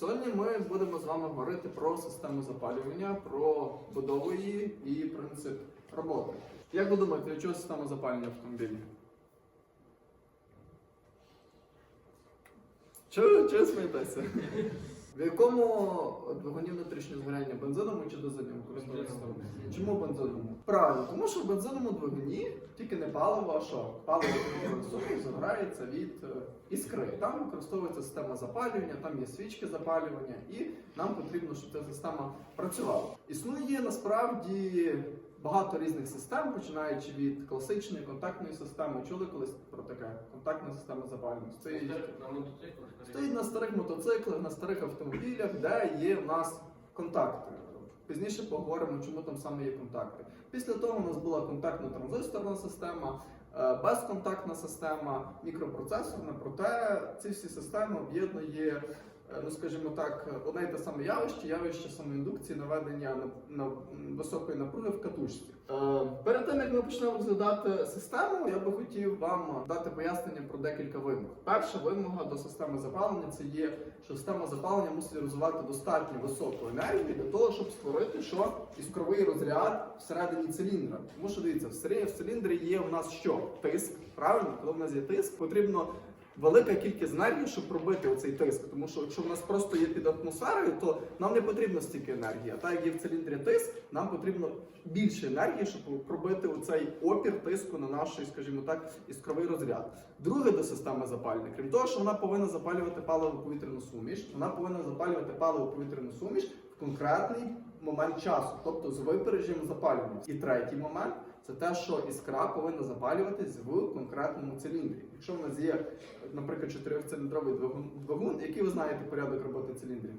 Сьогодні ми будемо з вами говорити про систему запалювання, про будову її і принцип роботи. Як ви думаєте, для чого система запалення автомобілів? автомобілі? Чого, чого смієтеся? В якому двигуні внутрішнього згоряння бензиновому чи дизельному користується? Чому бензиновому? Правильно, тому що в бензиновому двигуні тільки не паливо, а що? Паливо суміш загорається від е, іскри. Там використовується система запалювання, там є свічки запалювання, і нам потрібно, щоб ця система працювала. Існує насправді багато різних систем, починаючи від класичної контактної системи. Чули колись про таке? Контактна система запалювання. Стоїть Стоїть на старих мотоциклах, на старих автомобілях, де є в нас контакти. Пізніше поговоримо, чому там саме є контакти. Після того у нас була контактно-транзисторна система, е, безконтактна система, мікропроцесорна. Проте ці всі системи об'єднує, ну скажімо так, одне й те саме явище, явище самоіндукції наведення на, на високої напруги в катушці. Е, Перед тим як ми почнемо розглядати систему, я би хотів вам дати пояснення про декілька вимог. Перша вимога до системи запалення це є, що система запалення мусить розвивати достатньо високу енергію для того, щоб створити що іскровий розряд всередині циліндра. Тому що дивіться, в циліндрі є у нас що? Тиск. Правильно, коли в нас є тиск, потрібно велика кількість енергії, щоб пробити оцей тиск. Тому що якщо в нас просто є під атмосферою, то нам не потрібно стільки енергії. А так як є в циліндрі тиск, нам потрібно більше енергії, щоб пробити оцей опір тиску на наш, скажімо так, іскровий розряд. Друге до системи запалення, крім того, що вона повинна запалювати паливо-повітряну суміш, вона повинна запалювати паливо-повітряну суміш в конкретний момент часу, тобто з випередженням запалювання. І третій момент це те, що іскра повинна запалюватись в конкретному циліндрі. Якщо в нас є, наприклад, чотирьохциліндровий двигун, який ви знаєте порядок роботи циліндрів?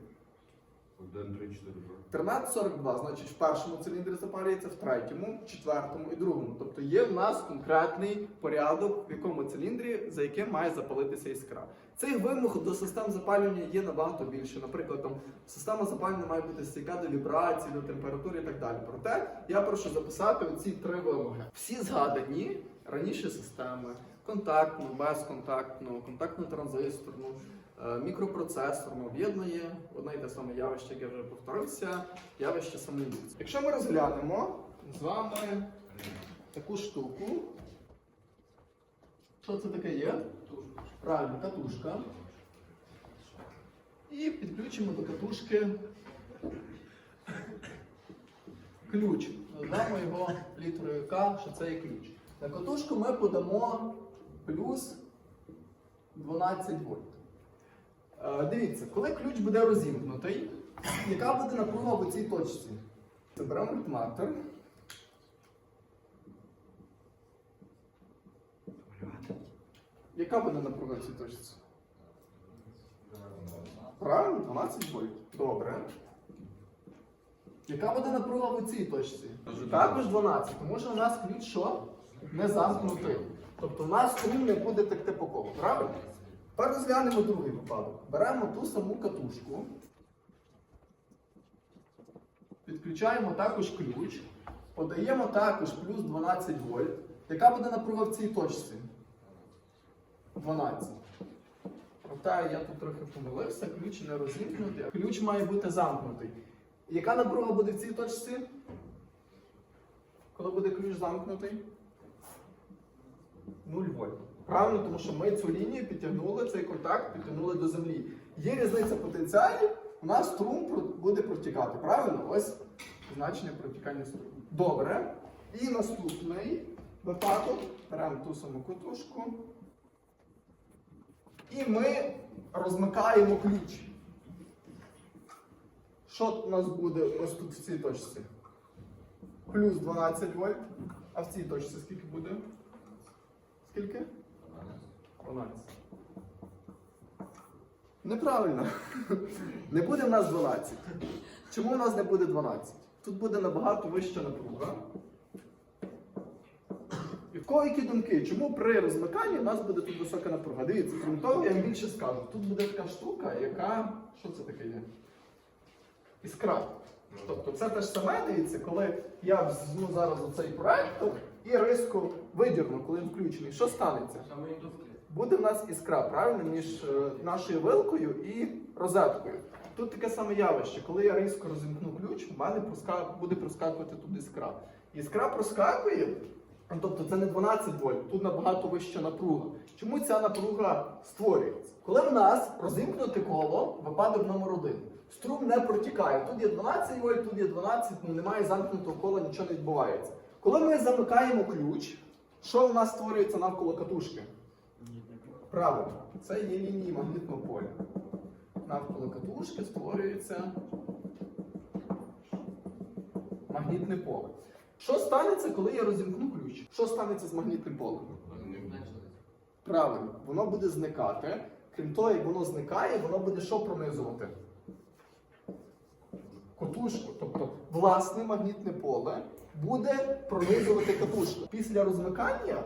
1, 3, 4, 1342, значить, в першому циліндрі запалюється, в третьому, четвертому і другому. Тобто є в нас конкретний порядок, в якому циліндрі, за яким має запалитися іскра. Цих вимог до систем запалювання є набагато більше. Наприклад, там система запалювання має бути стійка до вібрацій, до температури і так далі. Проте я прошу записати оці три вимоги. Всі згадані раніше системи: контактну, безконтактну, контактну транзисторну, е, мікропроцесорну об'єднує одне й те саме явище, яке вже повторився, явище самоіндукції. Якщо ми розглянемо з вами таку штуку, що це таке є? Правильно, катушка. І підключимо до катушки ключ. Назвемо його літерою К, що це є ключ. На катушку ми подамо плюс 12 вольт. Е, Дивіться, коли ключ буде розімкнутий, яка буде напруга в цій точці? Заберемо мультиметр. Яка буде напруга в цій точці? Правильно, 12 вольт. Добре. Яка буде напруга в цій точці? Також 12, тому що у нас ключ що? Не замкнутий. Тобто у нас струм не буде текти по колу, правильно? Тепер розглянемо другий випадок. Беремо ту саму катушку, підключаємо також ключ, подаємо також плюс 12 вольт. Яка буде напруга в цій точці? 12. Проте я тут трохи помилився, ключ не розімкнутий, ключ має бути замкнутий. Яка напруга буде в цій точці? Коли буде ключ замкнутий? 0 вольт. Правильно, тому що ми цю лінію підтягнули, цей контакт підтягнули до землі. Є різниця потенціалів, у нас струм буде протікати. Правильно? Ось значення протікання струму. Добре. І наступний випадок. Беремо ту саму катушку. І ми розмикаємо ключ. Що у нас буде ось тут в цій точці? Плюс 12 вольт. А в цій точці скільки буде? Скільки? 12. Неправильно. Не буде в нас 12. Чому в нас не буде 12? Тут буде набагато вища напруга. І в кого які думки? Чому при розмиканні в нас буде тут висока напруга? Дивіться, крім того, я вам більше скажу. Тут буде така штука, яка. Що це таке є? Іскра. Тобто це те ж саме, дивіться, коли я візьму зараз оцей проектор і риску видірну, коли він включений. Що станеться? Буде в нас іскра, правильно, між е, нашою вилкою і розеткою. Тут таке саме явище. Коли я різко розімкну ключ, в мене проска- буде проскакувати тут іскра. Іскра проскакує, ну, тобто це не 12 вольт, тут набагато вища напруга. Чому ця напруга створюється? Коли в нас розімкнуте коло, випадок номер один. Струм не протікає. Тут є 12 вольт, тут є 12, ну немає замкнутого кола, нічого не відбувається. Коли ми замикаємо ключ, що у нас створюється навколо катушки? Правильно, це є лінії магнітного поля. Навколо катушки створюється магнітне поле. Що станеться, коли я розімкну ключ? Що станеться з магнітним полем? Правильно, воно буде зникати. Крім того, як воно зникає, воно буде що пронизувати? Катушку. Тобто власне магнітне поле буде пронизувати катушку. Після розмикання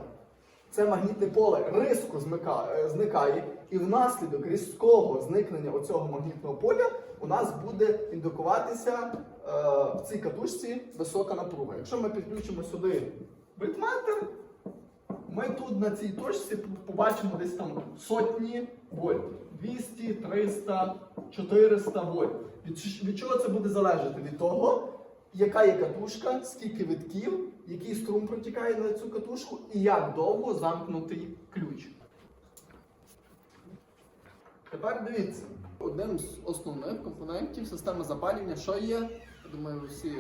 це магнітне поле змика- е, зникає, і внаслідок різкого зникнення оцього магнітного поля у нас буде індукуватися е, в цій катушці висока напруга. Якщо ми підключимо сюди вольтметр, ми тут на цій точці побачимо десь там сотні вольт. 200, 300, 400 вольт. Від, від чого це буде залежати? Від того, яка є катушка, скільки витків, який струм протікає на цю катушку і як довго замкнутий ключ. Тепер дивіться. Одним з основних компонентів системи запалювання, що є, я думаю, ви всі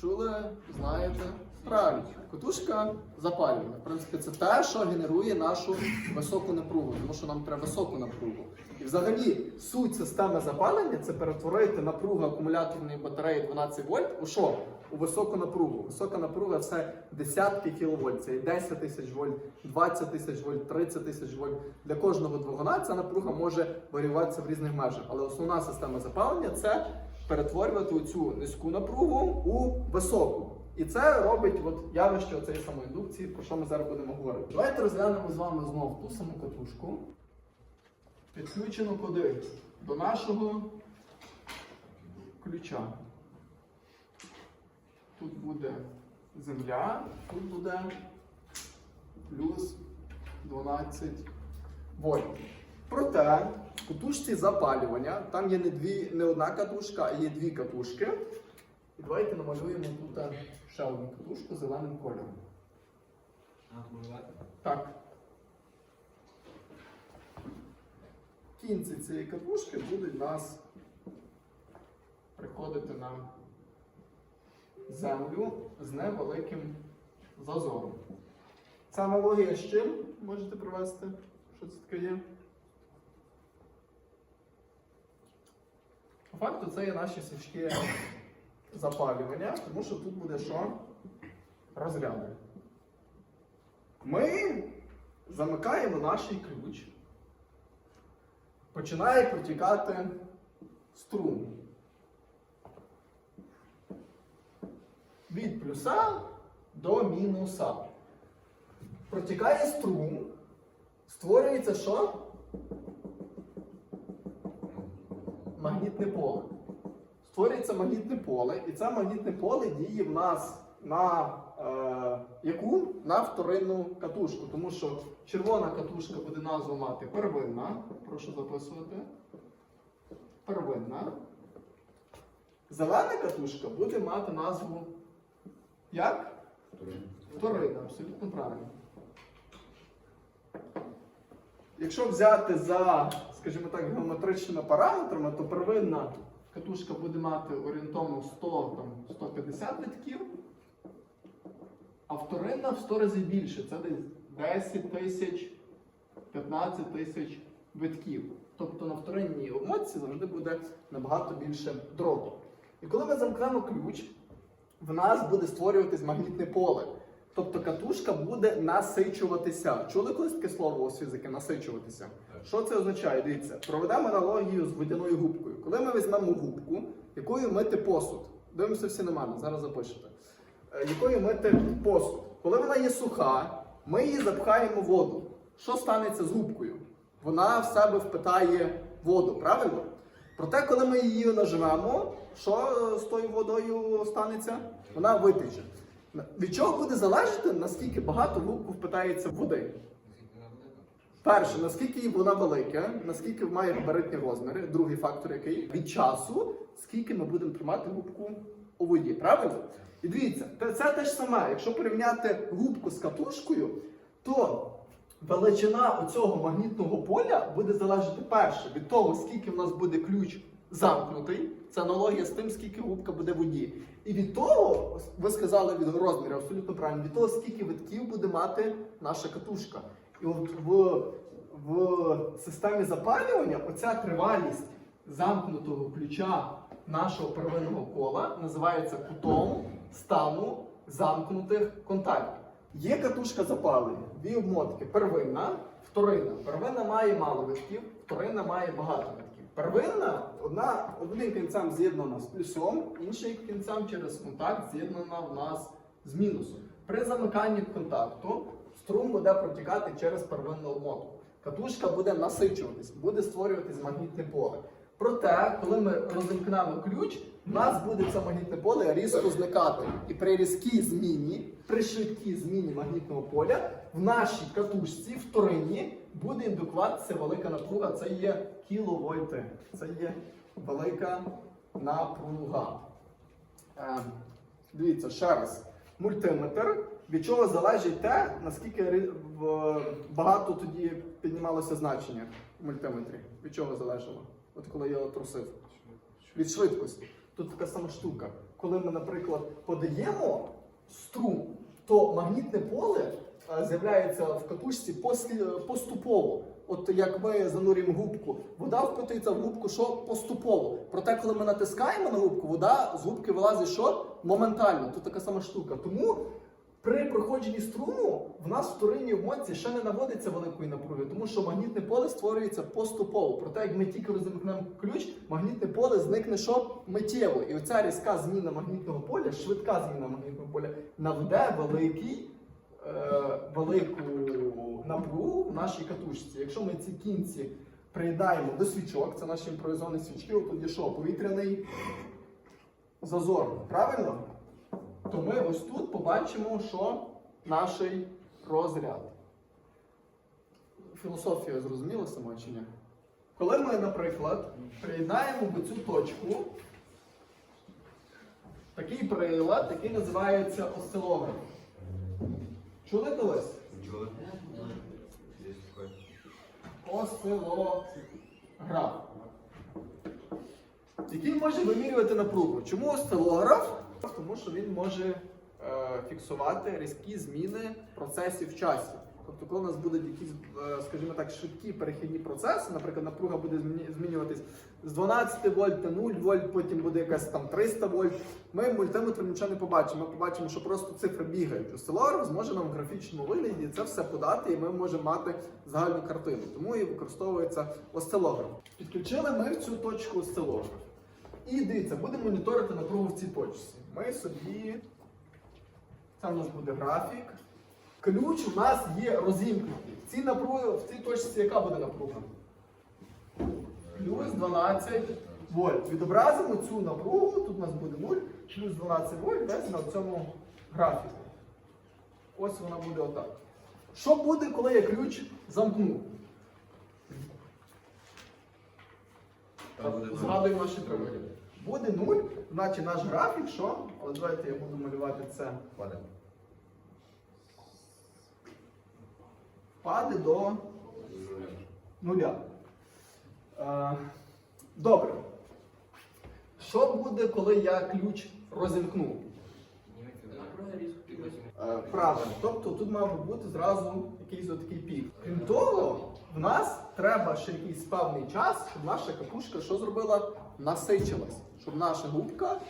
чули, знаєте. Правильно, катушка запалювання. В принципі, це те, що генерує нашу високу напругу, тому що нам треба високу напругу. І взагалі суть системи запалення це перетворити напругу акумуляторної батареї 12 вольт у що? У високу напругу. Висока напруга це десятки кіловольт, це і 10 тисяч вольт, 20 тисяч вольт, 30 тисяч вольт. Для кожного двигуна ця напруга може варіюватися в різних межах. Але основна система запалення це перетворювати цю низьку напругу у високу. І це робить от явище цієї самоіндукції, про що ми зараз будемо говорити. Давайте розглянемо з вами знову ту саму катушку. Підключено куди? До нашого ключа. Тут буде земля, тут буде плюс 12 вольт. Проте в катушці запалювання, там є не, дві, не одна катушка, а є дві катушки. І давайте намалюємо тут ще одну катушку зеленим кольором. Так. Кінці цієї катушки будуть нас приходити на землю з невеликим зазором. Ця аналогія з чим можете провести? Що це таке є? По факту це є наші свічки запалювання, тому що тут буде що? Розряди. Ми замикаємо наш ключ. Починає протікати струм. Від плюса до мінуса. Протікає струм. Створюється що? Магнітне поле. Створюється магнітне поле, і це магнітне поле діє в нас на е, яку? На вторинну катушку. Тому що червона катушка буде назву мати первинна. Прошу записувати. Первинна. Зелена катушка буде мати назву як? Вторинна, абсолютно правильно. Якщо взяти за, скажімо так, геометричними параметрами, то первинна катушка буде мати орієнтовно 100, там, 150 витків, а вторинна в 100 разів більше. Це десь 10 тисяч, 15 тисяч витків. Тобто на вторинній обмотці завжди буде набагато більше дроту. І коли ми замкнемо ключ, в нас буде створюватись магнітне поле. Тобто катушка буде насичуватися. Чули колись таке слово з фізики насичуватися? Що це означає? Дивіться, проведемо аналогію з водяною губкою. Коли ми візьмемо губку, якою мити посуд, дивимося всі на мене, зараз запишете. Е, Якою мити посуд. Коли вона є суха, ми її запхаємо в воду. Що станеться з губкою? Вона в себе впитає воду, правильно? Проте, коли ми її нажмемо, що з тою водою станеться? Вона витече. Від чого буде залежати, наскільки багато губку впитається води? Перше, наскільки вона велика, наскільки має габаритні розміри. Другий фактор, який від часу, скільки ми будемо тримати губку у воді. Правильно? І дивіться, це те ж саме. Якщо порівняти губку з катушкою, то величина оцього магнітного поля буде залежати перше від того, скільки в нас буде ключ замкнутий. Це аналогія з тим, скільки губка буде в воді. І від того, ви сказали від розміру, абсолютно правильно, від того, скільки витків буде мати наша катушка. І от в, в системі запалювання оця тривалість замкнутого ключа нашого первинного кола називається кутом стану замкнутих контактів. Є катушка запалення, дві обмотки. Первинна, вторинна. Первинна має мало витків, вторинна має багато витків. Первинна одна одним кінцем з'єднана з плюсом, іншим кінцем через контакт з'єднана в нас з мінусом. При замиканні контакту струм буде протікати через первинну обмотку. Катушка буде насичуватись, буде створюватись магнітне поле. Проте, коли ми розімкнемо ключ, в нас буде це магнітне поле різко зникати. І при різкій зміні, при швидкій зміні магнітного поля, в нашій катушці вторинні буде індукуватися велика напруга. Це є кіловольти. Це є велика напруга. Е, дивіться, ще раз. Мультиметр, від чого залежить те, наскільки багато тоді піднімалося значення в мультиметрі. Від чого залежало? От коли я його трусив. Від швидкості. Тут така сама штука. Коли ми, наприклад, подаємо струм, то магнітне поле з'являється в катушці поступово. От як ми занурюємо губку, вода впитується в губку що поступово. Проте, коли ми натискаємо на губку, вода з губки вилазить що моментально. Тут така сама штука. Тому при проходженні струму в нас в вторинній обмотці ще не наводиться великої напруги, тому що магнітне поле створюється поступово. Проте, як ми тільки розімкнемо ключ, магнітне поле зникне що миттєво. І оця різка зміна магнітного поля, швидка зміна магнітного поля, наведе великий, велику напругу в нашій катушці. Якщо ми ці кінці приєднаємо до свічок, це наші імпровізовані свічки, от тоді що? Повітряний зазор. Правильно? то ми ось тут побачимо, що наш розряд. Філософія зрозуміла сама чи ні? Коли ми, наприклад, приєднаємо в цю точку такий прилад, який називається осцилограф. Чули колись? Чули? Осцилограф. Який може вимірювати напругу. Чому осцилограф? Тому що він може е, фіксувати різкі зміни процесів в часі. Тобто, коли у нас будуть якісь, е, скажімо так, швидкі перехідні процеси, наприклад, напруга буде змінюватись з 12 вольт на 0 вольт, потім буде якась там 300 вольт. Ми мультиметром нічого не побачимо. Ми побачимо, що просто цифри бігають. Осцилограф зможе нам в графічному вигляді це все подати, і ми можемо мати загальну картину. Тому і використовується осцилограф. Підключили ми цю точку осцилограф. І дивіться, будемо моніторити напругу в цій точці. Ми собі. Це у нас буде графік. Ключ у нас є розімкнутий. В цій напруги, в цій точці яка буде напруга? Плюс 12 вольт. Відобразимо цю напругу, тут у нас буде 0, плюс 12 вольт десь на цьому графіку. Ось вона буде отак. Що буде, коли я ключ замкну? Згадуємо наші тривоги. Буде 0, значить наш графік, що? От давайте я буду малювати це. Падає. Впаде до Нуля. Е, добре. Що буде, коли я ключ розімкну? Е, правильно. Тобто тут мав би бути зразу якийсь отакий пік. Крім того, в нас треба ще якийсь певний час, щоб наша капушка що зробила? Насичилась. Щоб наша губка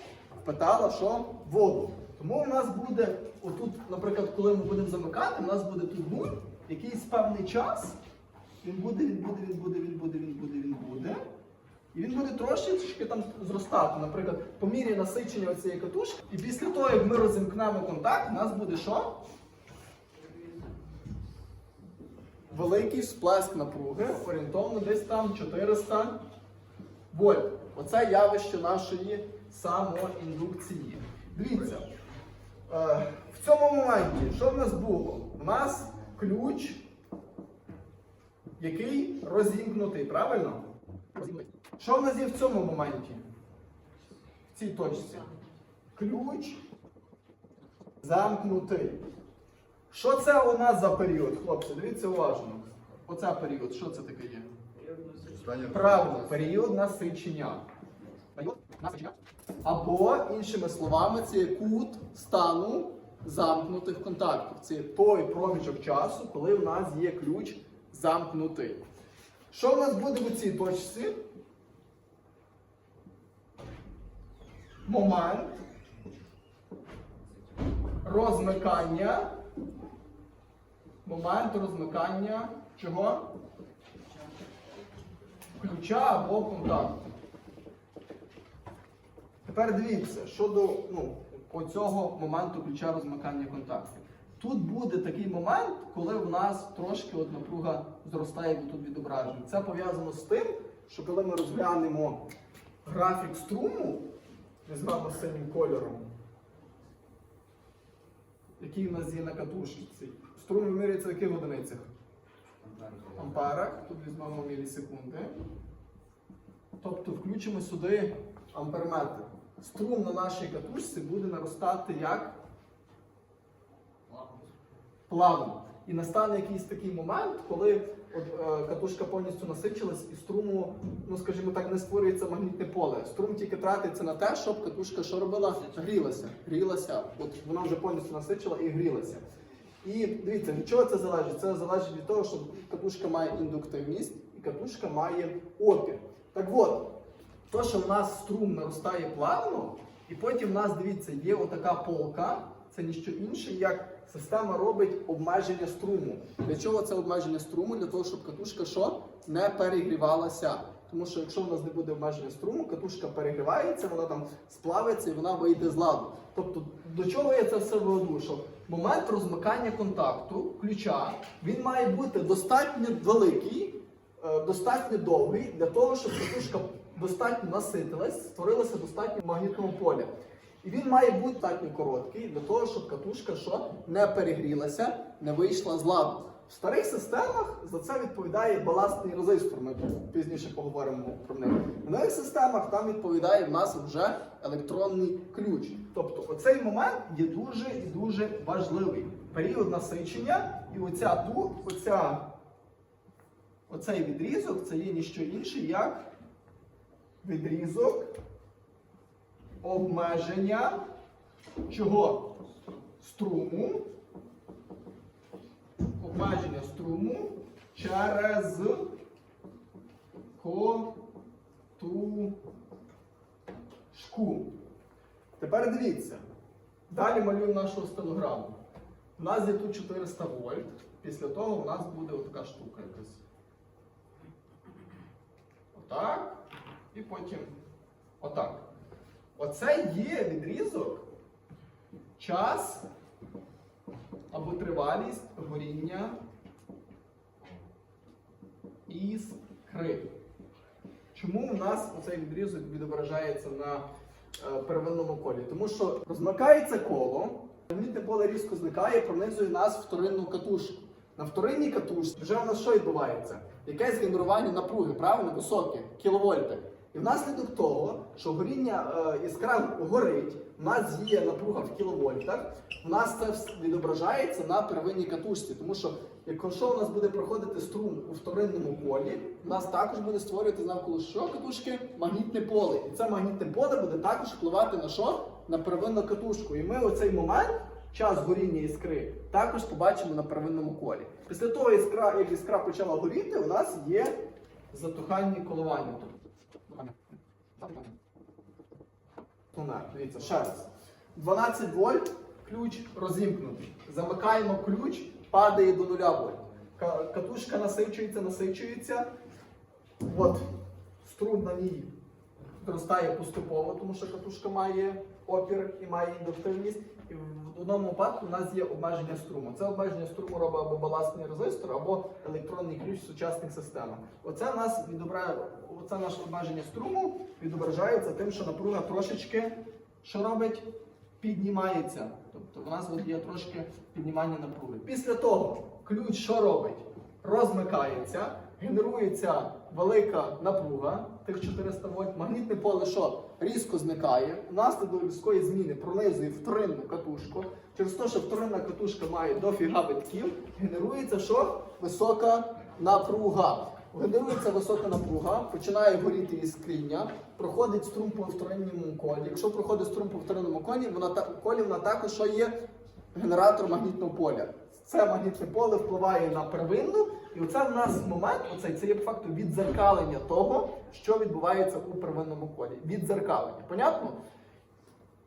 впитала що? Воду. Тому у нас буде, отут, наприклад, коли ми будемо замикати, у нас буде тут нуль, якийсь певний час. Він буде, він буде, він буде, він буде, він буде, він буде. І він буде трошечки там зростати. Наприклад, по мірі насичення цієї катушки. І після того, як ми розімкнемо контакт, у нас буде що? Великий всплеск напруги, орієнтовно десь там 400 вольт. Оце явище нашої самоіндукції. Дивіться, е, в цьому моменті, що в нас було? У нас ключ який розімкнутий, правильно? Що в нас є в цьому моменті? В цій точці? Ключ замкнутий. Що це у нас за період, хлопці? Дивіться уважно. Оце період, що це таке є? Правильно, період насичення. Період насичення. Або, іншими словами, це кут стану замкнутих контактів. Це той проміжок часу, коли в нас є ключ замкнутий. Що в нас буде в цій точці? Момент розмикання. Момент розмикання чого? ключа або контакту. Тепер дивіться, щодо ну, оцього моменту ключа розмикання контактів. Тут буде такий момент, коли в нас трошки от напруга зростає як тут відображено. Це пов'язано з тим, що коли ми розглянемо графік струму, візьмемо синім кольором, який у нас є на катушці. Струм вимірюється в яких одиницях? амперах, тут візьмемо мілісекунди. Тобто включимо сюди амперметр. Струм на нашій катушці буде наростати як плавно. І настане якийсь такий момент, коли от, е, катушка повністю насичилась і струму, ну скажімо так, не створюється магнітне поле. Струм тільки тратиться на те, щоб катушка що робила? Грілася. Грілася. От вона вже повністю насичила і грілася. І дивіться, від чого це залежить? Це залежить від того, що катушка має індуктивність і катушка має опір. Так от, то, що в нас струм наростає плавно, і потім в нас, дивіться, є отака полка, це ніщо інше, як система робить обмеження струму. Для чого це обмеження струму? Для того, щоб катушка що? Не перегрівалася. Тому що якщо в нас не буде обмеження струму, катушка перегрівається, вона там сплавиться і вона вийде з ладу. Тобто, до чого я це все веду? Що момент розмикання контакту ключа він має бути достатньо великий, е, достатньо довгий для того, щоб катушка достатньо наситилась, створилося достатньо магнітного поля. І він має бути достатньо короткий для того, щоб катушка що не перегрілася, не вийшла з ладу. В старих системах за це відповідає баластний резистор. Ми пізніше поговоримо про них. В нових системах там відповідає в нас вже електронний ключ. Тобто оцей момент є дуже і дуже важливий. Період насичення і оця оця, оцей відрізок це є ніщо інше, як відрізок обмеження чого? Струму. Обмеження струму через катушку. Тепер дивіться. Далі малюємо нашу стенограму. У нас є тут 400 вольт. Після того у нас буде отака штука якась. Отак. І потім отак. Оце є відрізок, час або тривалість горіння іскри. Чому у нас оцей відрізок відображається на е, первинному колі? Тому що розмикається коло, магнітне поле різко зникає, пронизує нас вторинну катушку. На вторинній катушці вже у нас що відбувається? Якесь генерування напруги, правильно, високе, кіловольти. І внаслідок того, що горіння е, іскра горить, у нас є напруга в кіловольтах, у нас це відображається на первинній катушці. Тому що якщо у нас буде проходити струм у вторинному полі, у нас також буде створювати навколо що катушки магнітне поле. І це магнітне поле буде також впливати на що? На первинну катушку. І ми оцей момент, час горіння іскри, також побачимо на первинному колі. Після того, як іскра почала горіти, у нас є затухання коливання. Тунер. Дивіться, ще раз. 12 вольт, ключ розімкнутий. Замикаємо ключ, падає до 0 вольт. Катушка насичується, насичується. От струм на ній зростає поступово, тому що катушка має опір і має індуктивність. І в одному випадку у нас є обмеження струму. Це обмеження струму робить або баластний резистор, або електронний ключ в сучасних системах. Оце у нас відображає, оце наше обмеження струму відображається тим, що напруга трошечки що робить? Піднімається. Тобто у нас є трошки піднімання напруги. Після того ключ що робить? Розмикається. генерується велика напруга, тих 400 вольт, магнітне поле що різко зникає, внаслідок різкої зміни пронизує вторинну катушку. Через те, що вторинна катушка має дофіга витків, генерується що? Висока напруга. Генерується висока напруга, починає горіти іскріння, проходить струм по вторинному колі. Якщо проходить струм по вторинному колі, вона колі вона також що є генератор магнітного поля. Це магнітне поле впливає на первинну, і оце в нас момент, оцей це є по факту віддзеркалення того, що відбувається у первинному колі. Віддзеркалення. Понятно?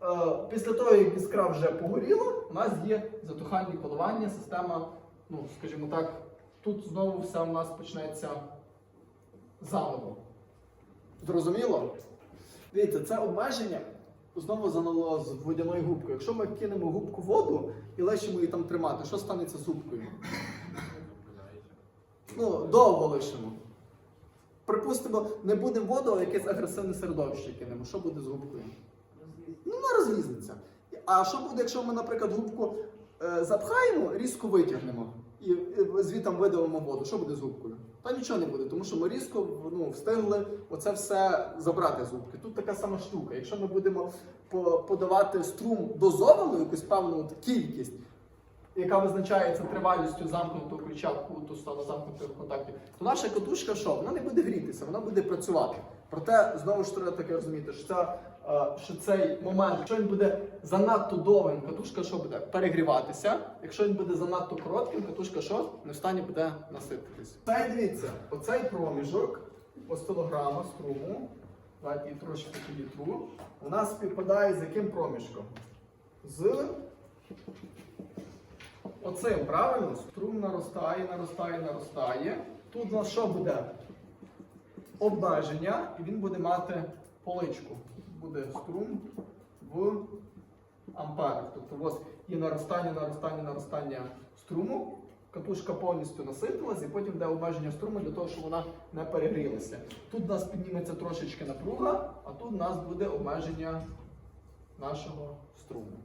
Е, після того, як іскра вже погоріла, у нас є затухальні коливання, система, ну, скажімо так, тут знову все у нас почнеться заново. Зрозуміло? Дивіться, це обмеження знову занало з водяною губкою. Якщо ми кинемо губку в воду і лишимо її там тримати, що станеться з губкою? Ну, довго лишимо. Припустимо, не будемо воду, а якесь агресивне середовище кинемо. Що буде з губкою? Ну, вона розлізнеться. А що буде, якщо ми, наприклад, губку е, запхаємо, різко витягнемо і е, звітом видавимо воду? Що буде з губкою? Та нічого не буде, тому що ми різко ну, встигли оце все забрати з губки. Тут така сама штука. Якщо ми будемо подавати струм дозовану, якусь певну кількість, яка визначається тривалістю замкнутого ключа в ту сторону замкнутих контактів, то наша катушка що? Вона не буде грітися, вона буде працювати. Проте знову ж треба таке розуміти, що, ця, що цей момент, якщо він буде занадто довгим, катушка що буде? Перегріватися. Якщо він буде занадто коротким, катушка що? Не в стані буде насититись. Цей дивіться, оцей проміжок осцилограма струму, давайте її трошки підітру, у нас співпадає з яким проміжком? З Оцим правильно струм наростає, наростає, наростає. Тут у нас що буде? Обмеження, і він буде мати поличку. Буде струм в амперах. Тобто ось є наростання, наростання, наростання струму. Катушка повністю наситилась, і потім буде обмеження струму для того, щоб вона не перегрілася. Тут у нас підніметься трошечки напруга, а тут у нас буде обмеження нашого струму.